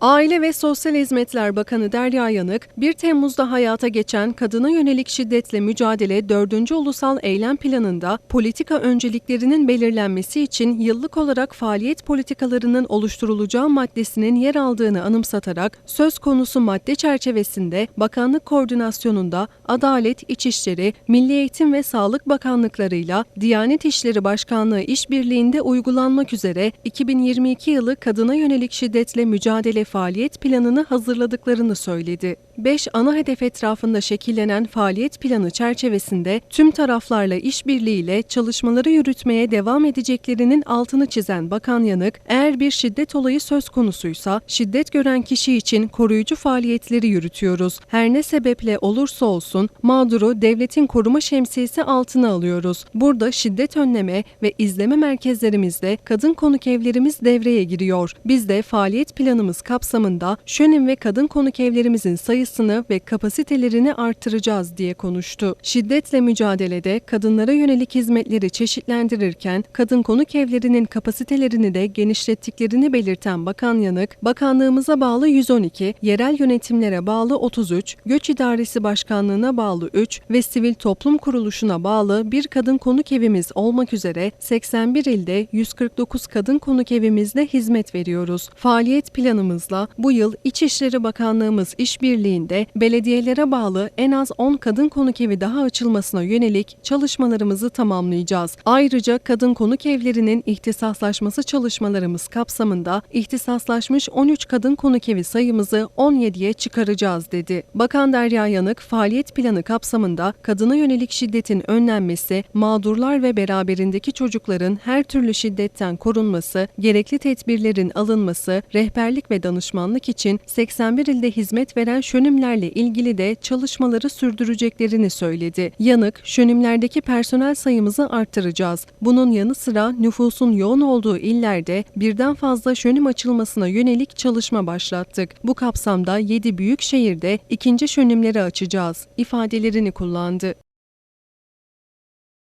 Aile ve Sosyal Hizmetler Bakanı Derya Yanık, 1 Temmuz'da hayata geçen kadına yönelik şiddetle mücadele 4. Ulusal Eylem Planı'nda politika önceliklerinin belirlenmesi için yıllık olarak faaliyet politikalarının oluşturulacağı maddesinin yer aldığını anımsatarak söz konusu madde çerçevesinde bakanlık koordinasyonunda Adalet, İçişleri, Milli Eğitim ve Sağlık Bakanlıklarıyla Diyanet İşleri Başkanlığı işbirliğinde uygulanmak üzere 2022 yılı kadına yönelik şiddetle mücadele faaliyet planını hazırladıklarını söyledi. 5 ana hedef etrafında şekillenen faaliyet planı çerçevesinde tüm taraflarla işbirliğiyle çalışmaları yürütmeye devam edeceklerinin altını çizen Bakan Yanık, eğer bir şiddet olayı söz konusuysa şiddet gören kişi için koruyucu faaliyetleri yürütüyoruz. Her ne sebeple olursa olsun mağduru devletin koruma şemsiyesi altına alıyoruz. Burada şiddet önleme ve izleme merkezlerimizde kadın konuk evlerimiz devreye giriyor. Biz de faaliyet planımız kapsamında şönim ve kadın konuk evlerimizin sayısını ve kapasitelerini artıracağız diye konuştu. Şiddetle mücadelede kadınlara yönelik hizmetleri çeşitlendirirken kadın konuk evlerinin kapasitelerini de genişlettiklerini belirten Bakan Yanık, bakanlığımıza bağlı 112, yerel yönetimlere bağlı 33, Göç İdaresi Başkanlığına bağlı 3 ve Sivil Toplum Kuruluşu'na bağlı bir kadın konuk evimiz olmak üzere 81 ilde 149 kadın konuk evimizde hizmet veriyoruz. Faaliyet planımızla bu yıl İçişleri Bakanlığımız işbirliğinde belediyelere bağlı en az 10 kadın konuk evi daha açılmasına yönelik çalışmalarımızı tamamlayacağız. Ayrıca kadın konuk evlerinin ihtisaslaşması çalışmalarımız kapsamında ihtisaslaşmış 13 kadın konuk evi sayımızı 17'ye çıkaracağız dedi. Bakan Derya Yanık, faaliyet planı kapsamında kadına yönelik şiddetin önlenmesi, mağdurlar ve beraberindeki çocukların her türlü şiddetten korunması, gerekli tedbirlerin alınması, rehberlik ve danışmanlık için 81 ilde hizmet veren şönümlerle ilgili de çalışmaları sürdüreceklerini söyledi. Yanık, şönümlerdeki personel sayımızı arttıracağız. Bunun yanı sıra nüfusun yoğun olduğu illerde birden fazla şönüm açılmasına yönelik çalışma başlattık. Bu kapsamda 7 büyük şehirde ikinci şönümleri açacağız ifadelerini kullandı.